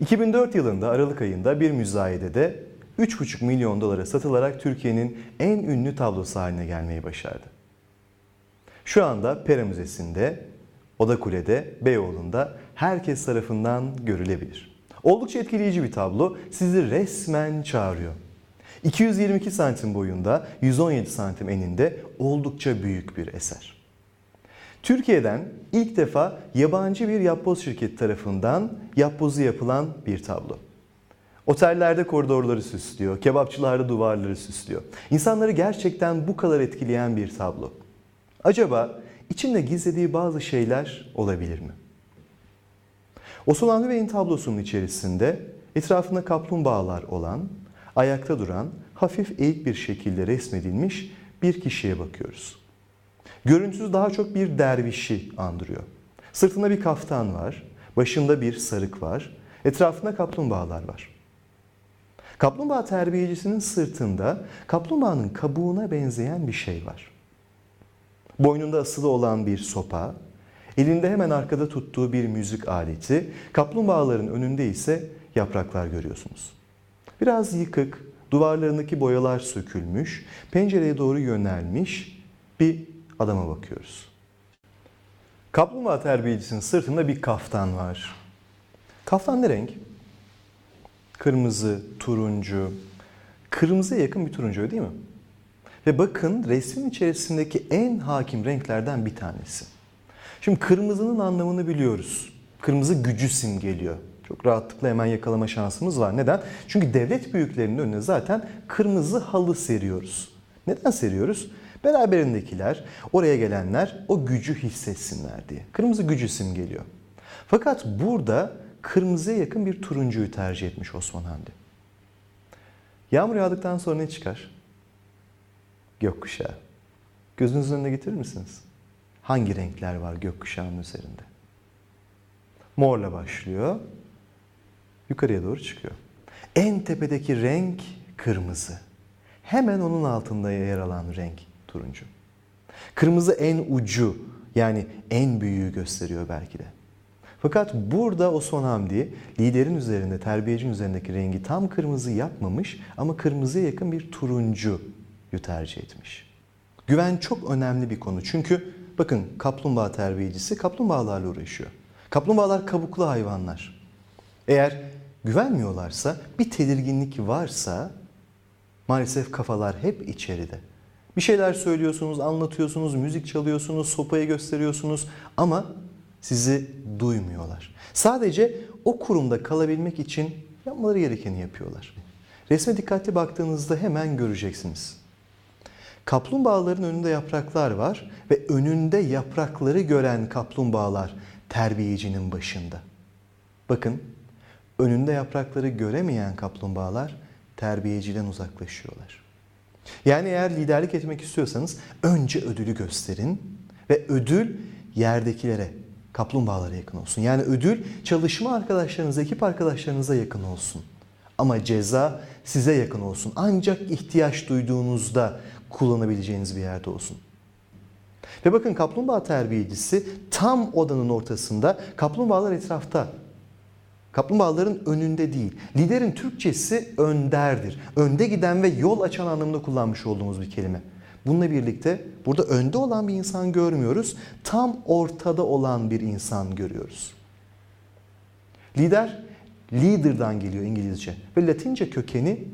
2004 yılında Aralık ayında bir müzayedede 3,5 milyon dolara satılarak Türkiye'nin en ünlü tablosu haline gelmeyi başardı. Şu anda Pera Müzesi'nde, Oda Kule'de, Beyoğlu'nda herkes tarafından görülebilir. Oldukça etkileyici bir tablo sizi resmen çağırıyor. 222 santim boyunda, 117 santim eninde oldukça büyük bir eser. Türkiye'den ilk defa yabancı bir yapboz şirketi tarafından yapbozu yapılan bir tablo. Otellerde koridorları süslüyor, kebapçılarda duvarları süslüyor. İnsanları gerçekten bu kadar etkileyen bir tablo. Acaba içinde gizlediği bazı şeyler olabilir mi? Osman Hamdi Bey'in tablosunun içerisinde etrafında kaplumbağalar olan, ayakta duran, hafif eğik bir şekilde resmedilmiş bir kişiye bakıyoruz. Görüntüsü daha çok bir dervişi andırıyor. Sırtında bir kaftan var, başında bir sarık var, etrafında kaplumbağalar var. Kaplumbağa terbiyecisinin sırtında kaplumbağanın kabuğuna benzeyen bir şey var. Boynunda asılı olan bir sopa, elinde hemen arkada tuttuğu bir müzik aleti, kaplumbağaların önünde ise yapraklar görüyorsunuz. Biraz yıkık, duvarlarındaki boyalar sökülmüş, pencereye doğru yönelmiş bir adama bakıyoruz. Kaplumbağa terbiyecisinin sırtında bir kaftan var. Kaftan ne renk? Kırmızı, turuncu. Kırmızıya yakın bir turuncu değil mi? Ve bakın resmin içerisindeki en hakim renklerden bir tanesi. Şimdi kırmızının anlamını biliyoruz. Kırmızı gücü simgeliyor. Çok rahatlıkla hemen yakalama şansımız var. Neden? Çünkü devlet büyüklerinin önüne zaten kırmızı halı seriyoruz. Neden seriyoruz? Beraberindekiler, oraya gelenler o gücü hissetsinler diye. Kırmızı gücü simgeliyor. Fakat burada kırmızıya yakın bir turuncuyu tercih etmiş Osman Hamdi. Yağmur yağdıktan sonra ne çıkar? Gökkuşağı. Gözünüzün önüne getirir misiniz? Hangi renkler var gökkuşağının üzerinde? Morla başlıyor. Yukarıya doğru çıkıyor. En tepedeki renk kırmızı. Hemen onun altında yer alan renk turuncu. Kırmızı en ucu yani en büyüğü gösteriyor belki de. Fakat burada Osman Hamdi liderin üzerinde, terbiyecinin üzerindeki rengi tam kırmızı yapmamış ama kırmızıya yakın bir turuncuyu tercih etmiş. Güven çok önemli bir konu. Çünkü bakın kaplumbağa terbiyecisi kaplumbağalarla uğraşıyor. Kaplumbağalar kabuklu hayvanlar. Eğer güvenmiyorlarsa, bir tedirginlik varsa maalesef kafalar hep içeride. Bir şeyler söylüyorsunuz, anlatıyorsunuz, müzik çalıyorsunuz, sopayı gösteriyorsunuz ama sizi duymuyorlar. Sadece o kurumda kalabilmek için yapmaları gerekeni yapıyorlar. Resme dikkatli baktığınızda hemen göreceksiniz. Kaplumbağaların önünde yapraklar var ve önünde yaprakları gören kaplumbağalar terbiyecinin başında. Bakın önünde yaprakları göremeyen kaplumbağalar terbiyeciden uzaklaşıyorlar. Yani eğer liderlik etmek istiyorsanız önce ödülü gösterin ve ödül yerdekilere, kaplumbağalara yakın olsun. Yani ödül çalışma arkadaşlarınıza, ekip arkadaşlarınıza yakın olsun. Ama ceza size yakın olsun. Ancak ihtiyaç duyduğunuzda kullanabileceğiniz bir yerde olsun. Ve bakın kaplumbağa terbiyecisi tam odanın ortasında, kaplumbağalar etrafta. Kaplumbağaların önünde değil. Liderin Türkçesi önderdir. Önde giden ve yol açan anlamında kullanmış olduğumuz bir kelime. Bununla birlikte burada önde olan bir insan görmüyoruz. Tam ortada olan bir insan görüyoruz. Lider, leader'dan geliyor İngilizce ve Latince kökeni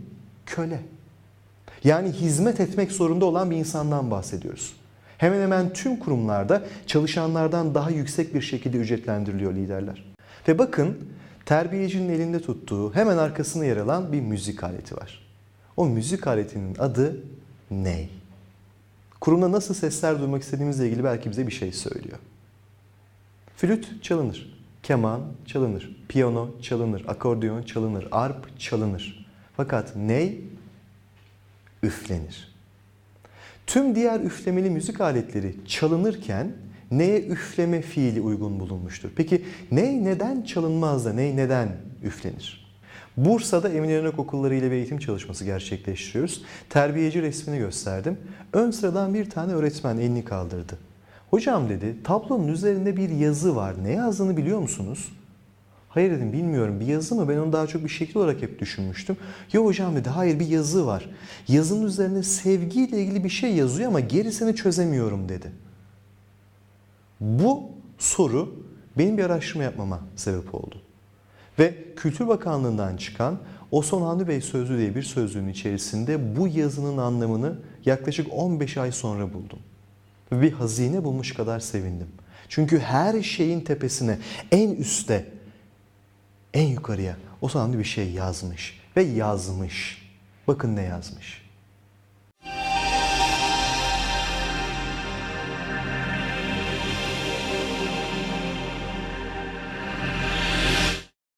köle. Yani hizmet etmek zorunda olan bir insandan bahsediyoruz. Hemen hemen tüm kurumlarda çalışanlardan daha yüksek bir şekilde ücretlendiriliyor liderler. Ve bakın terbiyecinin elinde tuttuğu hemen arkasında yer alan bir müzik aleti var. O müzik aletinin adı ney? Kurumda nasıl sesler duymak istediğimizle ilgili belki bize bir şey söylüyor. Flüt çalınır, keman çalınır, piyano çalınır, akordeon çalınır, arp çalınır. Fakat ney üflenir. Tüm diğer üflemeli müzik aletleri çalınırken neye üfleme fiili uygun bulunmuştur? Peki ney neden çalınmaz da ney neden üflenir? Bursa'da Emin Erenak okulları ile bir eğitim çalışması gerçekleştiriyoruz. Terbiyeci resmini gösterdim. Ön sıradan bir tane öğretmen elini kaldırdı. Hocam dedi tablonun üzerinde bir yazı var. Ne yazdığını biliyor musunuz? Hayır dedim bilmiyorum bir yazı mı? Ben onu daha çok bir şekil olarak hep düşünmüştüm. Yok hocam dedi hayır bir yazı var. Yazının üzerine sevgiyle ilgili bir şey yazıyor ama gerisini çözemiyorum dedi. Bu soru benim bir araştırma yapmama sebep oldu. Ve Kültür Bakanlığı'ndan çıkan Osman Hamdi Bey Sözlüğü diye bir sözlüğün içerisinde bu yazının anlamını yaklaşık 15 ay sonra buldum. Ve bir hazine bulmuş kadar sevindim. Çünkü her şeyin tepesine, en üste, en yukarıya Osman Hamdi bir şey yazmış ve yazmış. Bakın ne yazmış.